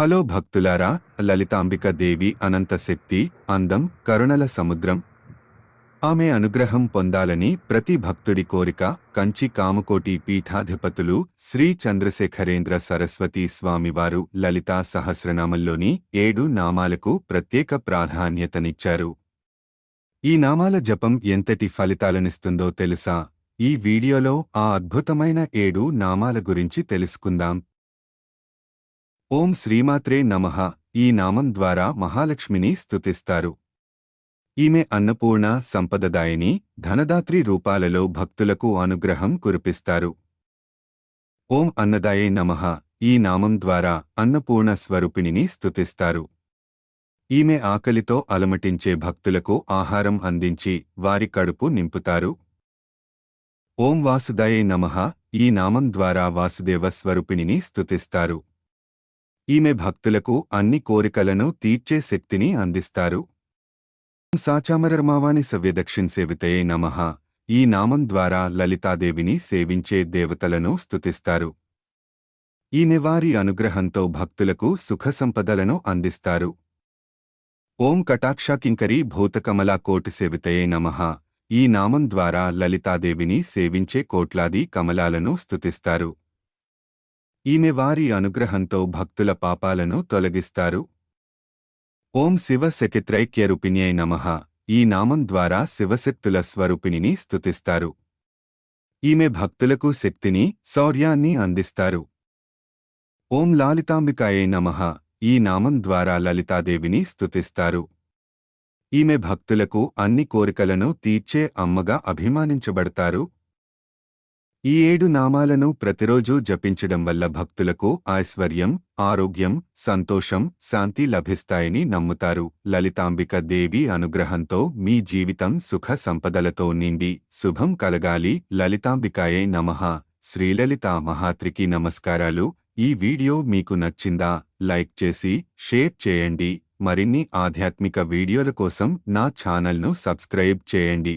Hello భక్తులారా లలితాంబిక దేవి అనంత శక్తి అందం కరుణల సముద్రం. ఆమె అనుగ్రహం పొందాలని ప్రతి భక్తుడి కోరిక కంచి కామకోటి పీఠాధిపతులు శ్రీ చంద్రశేఖరేంద్ర సరస్వతి స్వామివారు లలితా సహస్రనామంలోని ఏడు నామాలకు ప్రత్యేక ప్రాధాన్యతనిచ్చారు. ఈ నామాల జపం ఎంతటి ఫలితాలనిస్తుందో తెలుసా? ఈ వీడియోలో ఆ అద్భుతమైన ఏడు నామాల గురించి తెలుసుకుందాం. ఓం శ్రీమాత్రే నమః. ఈ నామం ద్వారా మహాలక్ష్మిని స్తుతిస్తారు. ఈమె అన్నపూర్ణ సంపదదాయిని ధనదాత్రి రూపాలలో భక్తులకు అనుగ్రహం కురిపిస్తారు. ఓం అన్నదాయే నమః. ఈ నామం ద్వారా అన్నపూర్ణ స్వరూపిణిని స్తుతిస్తారు. ఈమె ఆకలితో అలమటించే భక్తులకు ఆహారం అందించి వారి కడుపు నింపుతారు. ఓం వాసుదాయే నమః. ఈ నామం ద్వారా వాసుదేవ స్వరూపిణిని స్తుతిస్తారు. ఈమె భక్తులకు అన్ని కోరికలను తీర్చే శక్తిని అందిస్తారు. సాచామరర్మావాని సవ్యదక్షిణ సేవితయే నమః. ఈ నామం ద్వారా లలితాదేవిని సేవించే దేవతలను స్తుతిస్తారు. ఈమె వారి అనుగ్రహంతో భక్తులకు సుఖ సంపదలను అందిస్తారు. ఓం కటాక్షాకింకరి భూతకమలా కోటి సేవితయే నమః. ఈ నామం ద్వారా లలితాదేవిని సేవించే కోట్లాది కమలాలను స్తుతిస్తారు. ఈమె వారి అనుగ్రహంతో భక్తుల పాపాలను తొలగిస్తారు. ఓం శివ శకిత్రైక్యరూపిణ్యై నమః. ఈ నామం ద్వారా శివశక్తుల స్వరూపిణిని స్తుతిస్తారు. ఈమె భక్తులకు శక్తిని శౌర్యాన్ని అందిస్తారు. ఓం లాలితాంబికాయై నమః. ఈ నామం ద్వారా లలితాదేవిని స్తుతిస్తారు. ఈమె భక్తులకు అన్ని కోరికలను తీర్చే అమ్మగా అభిమానించబడతారు. ఈ ఏడు నామాలను ప్రతిరోజూ జపించడం వల్ల భక్తులకు ఐశ్వర్యం ఆరోగ్యం సంతోషం శాంతి లభిస్తాయని నమ్ముతారు. లలితాంబిక దేవి అనుగ్రహంతో మీ జీవితం సుఖ సంపదలతో నిండి శుభం కలగాలి. లలితాంబికాయే నమః. శ్రీలలిత మహాత్రికి నమస్కారాలు. ఈ వీడియో మీకు నచ్చిందా? లైక్ చేసి షేర్ చేయండి. మరిన్ని ఆధ్యాత్మిక వీడియోల కోసం నా ఛానల్ను సబ్స్క్రైబ్ చేయండి.